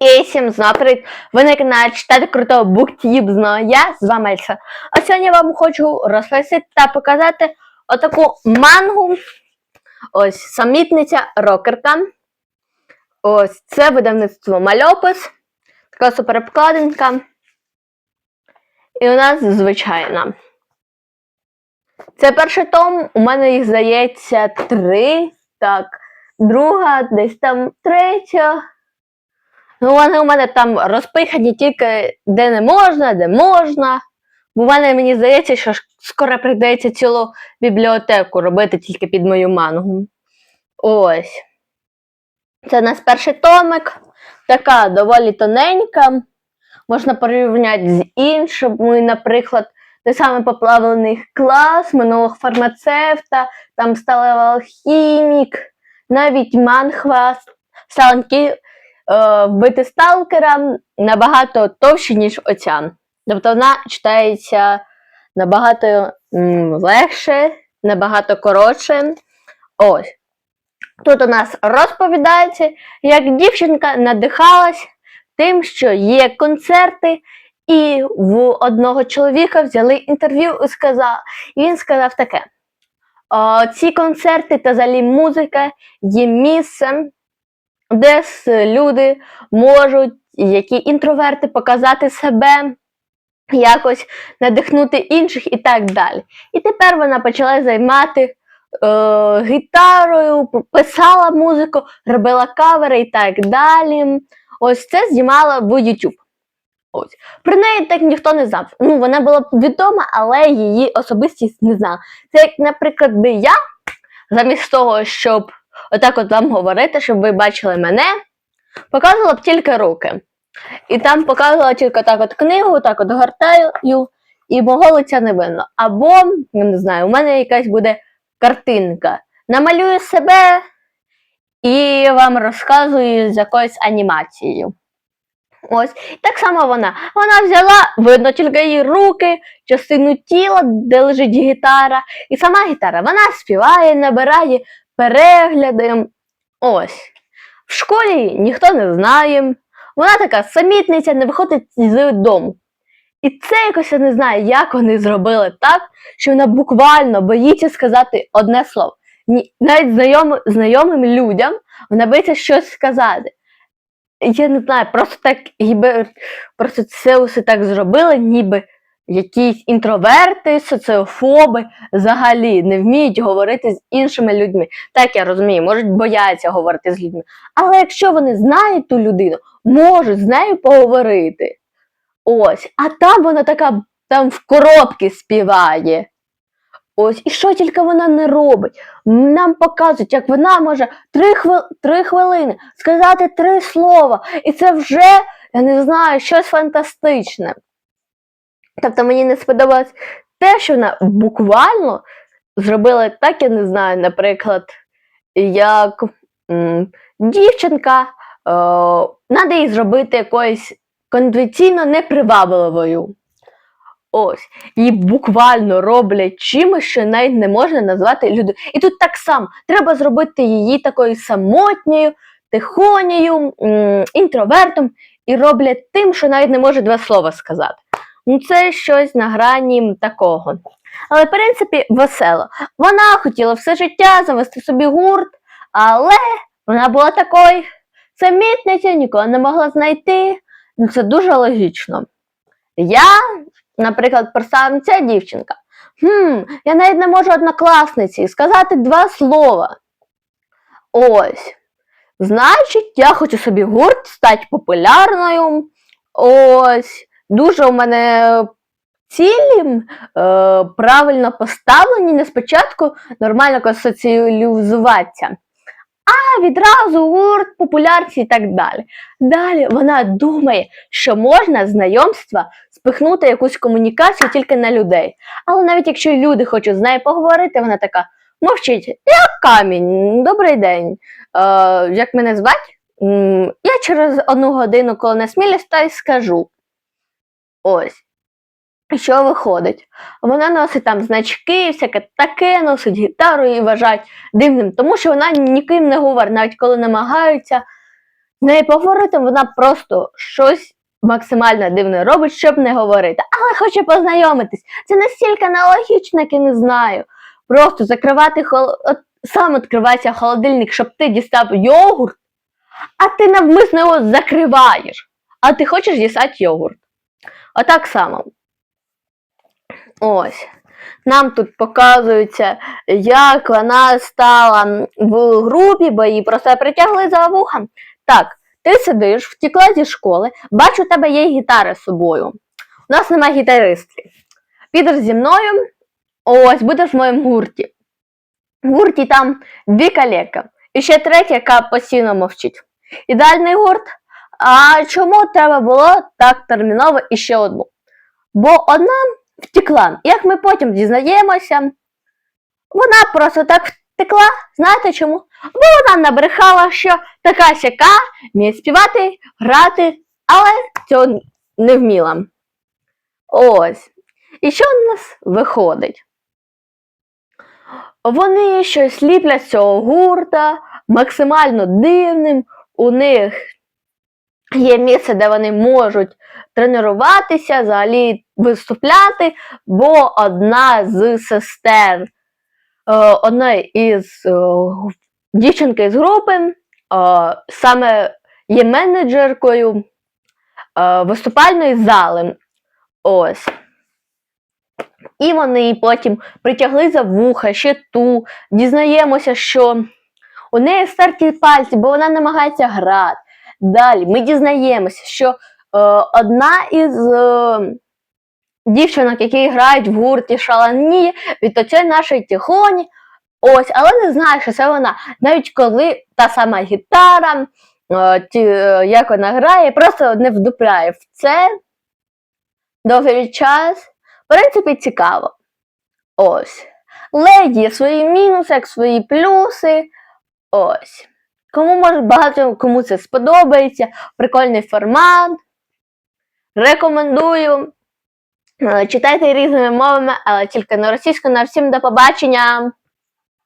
І всім знову привіт! Ви на каналі читати крутого буктіб знову я з вами Ельса. А сьогодні я вам хочу розповісти та показати отаку мангу. Ось самітниця рокерка. Ось це видавництво мальопис. Така суперобкладинка. І у нас звичайна. Це перший том, у мене їх здається три. Так, друга, десь там третя. Ну, вони у мене там розпихані тільки де не можна, де можна. Бо в мене мені здається, що скоро прийдеться цілу бібліотеку робити тільки під мою мангу. Ось. Це у нас перший томик. Така доволі тоненька. Можна порівняти з іншими, наприклад, той самий поплавлений клас, минулого фармацевта, там сталевий алхімік, навіть манхва Саланкі е, вбити сталкера набагато товще, ніж оця. Тобто вона читається набагато легше, набагато коротше. Ось. Тут у нас розповідається, як дівчинка надихалась тим, що є концерти, і в одного чоловіка взяли інтерв'ю і сказав, і він сказав таке: «О, ці концерти та взагалі музика є місцем, де люди можуть, які інтроверти, показати себе, якось надихнути інших і так далі. І тепер вона почала займати е, гітарою, писала музику, робила кавери і так далі. Ось це знімала в YouTube. Ось. Про неї так ніхто не знав. Ну, вона була відома, але її особистість не знала. Це як, наприклад, би я, замість того, щоб отак от вам говорити, щоб ви бачили мене, показувала б тільки руки. І там показувала тільки так от книгу, так от гортаю, і мого лиця не видно. Або, я не знаю, у мене якась буде картинка. Намалюю себе і вам розказую з якоюсь анімацією. Ось, так само вона. Вона взяла, видно тільки її руки, частину тіла, де лежить гітара, і сама гітара. Вона співає, набирає перегляди. Ось. В школі ніхто не знає. Вона така самітниця, не виходить з дому. І це якось я не знаю, як вони зробили так, що вона буквально боїться сказати одне слово. Навіть знайомим, знайомим людям вона боїться щось сказати. Я не знаю, просто так ніби просто це усе так зробили, ніби якісь інтроверти, соціофоби взагалі не вміють говорити з іншими людьми. Так я розумію, можуть бояться говорити з людьми. Але якщо вони знають ту людину, можуть з нею поговорити. Ось, а там вона така там в коробці співає. Ось, і що тільки вона не робить. Нам показують, як вона може три, хвил... три хвилини сказати три слова. І це вже, я не знаю, щось фантастичне. Тобто мені не сподобалось те, що вона буквально зробила так, я не знаю, наприклад, як м, дівчинка, треба їй зробити якоюсь конвенційно непривабливою. Ось, її буквально роблять чимось, що навіть не можна назвати людиною. І тут так само треба зробити її такою самотньою, тихонею, інтровертом, і роблять тим, що навіть не може два слова сказати. Ну, це щось на грані такого. Але, в принципі, весело. Вона хотіла все життя завести собі гурт, але вона була такою самітницею, нікого не могла знайти. Ну, це дуже логічно. Я, наприклад, представим ця дівчинка. Хм, я навіть не можу однокласниці сказати два слова. Ось. Значить, я хочу собі гурт стати популярною. Ось. Дуже у мене цілі е, правильно поставлені, не спочатку нормально соціалізуватися, а відразу гурт, популярці і так далі. Далі вона думає, що можна знайомства спихнути якусь комунікацію тільки на людей. Але навіть якщо люди хочуть з нею поговорити, вона така мовчить, як камінь, добрий день. Е, як мене звати? Я через одну годину, коли насмілюсь, та й скажу. Ось. Що виходить? Вона носить там значки, всяке таке, носить гітару і вважають дивним, тому що вона ніким не говорить, навіть коли намагаються з нею поговорити, вона просто щось максимально дивне робить, щоб не говорити. Але хоче познайомитись. Це настільки нелогічно, як я не знаю. Просто закривати хол... от сам відкривається холодильник, щоб ти дістав йогурт, а ти навмисно його закриваєш. А ти хочеш дістати йогурт. Отак само. Ось. Нам тут показується, як вона стала в групі, бо її просто притягли за вуха. Так, ти сидиш, втекла зі школи, бачу, у тебе є гітара з собою. У нас немає гітаристів. Підеш зі мною, ось будеш в моєму гурті. В гурті там дві калека. І ще третя, яка постійно мовчить. Ідеальний гурт. А чому треба було так терміново і ще одну? Бо одна втекла. Як ми потім дізнаємося, вона просто так втекла. Знаєте чому? Бо вона набрехала, що така сяка вміє співати, грати, але цього не вміла. Ось. І що в нас виходить? Вони щось ліплять з цього гурта, максимально дивним. У них є місце, де вони можуть тренуватися, взагалі виступляти, бо одна з сестер, е, одна із е, дівчинки з групи, е, саме є менеджеркою виступальної зали. Ось. І вони потім притягли за вуха, ще ту. Дізнаємося, що у неї старті пальці, бо вона намагається грати. Далі ми дізнаємося, що е, одна із е, дівчинок, які грають в гурті шалані, від оцей нашої тихоні. Ось, але не знаю, що це вона. Навіть коли та сама гітара, е, ті, е, як вона грає, просто не вдупляє в це довгий час. В принципі, цікаво. Ось. Леді свої мінуси, як свої плюси. Ось. Кому може багато кому це сподобається. Прикольний формат. Рекомендую. Е, Читайте різними мовами, але тільки на російську. На всім до побачення!